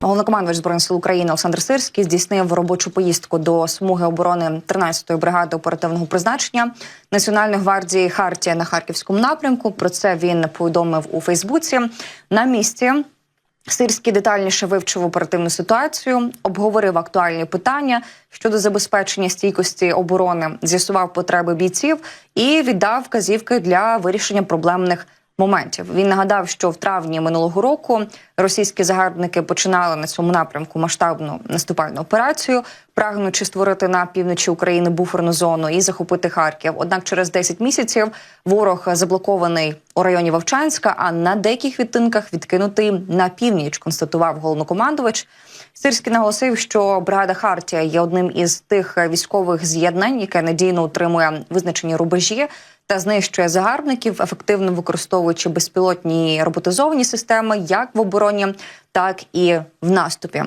Головнокомандувач збройних сил України Олександр Сирський здійснив робочу поїздку до смуги оборони 13-ї бригади оперативного призначення Національної гвардії Хартія на харківському напрямку. Про це він повідомив у Фейсбуці. На місці Сирський детальніше вивчив оперативну ситуацію, обговорив актуальні питання щодо забезпечення стійкості оборони, з'ясував потреби бійців і віддав вказівки для вирішення проблемних моментів. Він нагадав, що в травні минулого року російські загарбники починали на цьому напрямку масштабну наступальну операцію, прагнучи створити на півночі України буферну зону і захопити Харків. Однак, через 10 місяців ворог заблокований у районі Вовчанська, а на деяких відтинках відкинутий на північ. Констатував головнокомандувач. Сирський наголосив, що бригада Хартія є одним із тих військових з'єднань, яке надійно утримує визначені рубежі та знищує загарбників, ефективно використовуючи безпілотні роботизовані системи як в обороні, так і в наступі.